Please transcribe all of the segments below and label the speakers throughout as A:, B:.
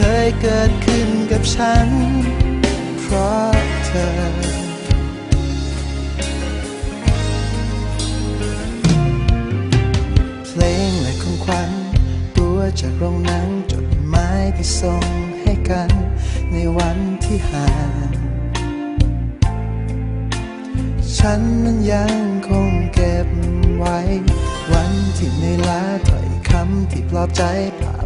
A: เคยเกิดขึ้นกับฉัน เพราะเธอเพลงและของขวัญตัวจากโรงหนังจดหมายที่ส่งให้กัน ในวันที่ห่างฉันนั้นยังคงเก็บไว้ วันที่เหนื่อยล้าถ้อยคำที่ปลอบใจภา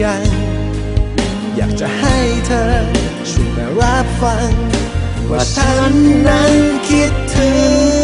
A: อยัง อยากจะให้เธอช่วยมารับฟัง ว่าฉันนั้นคิดถึง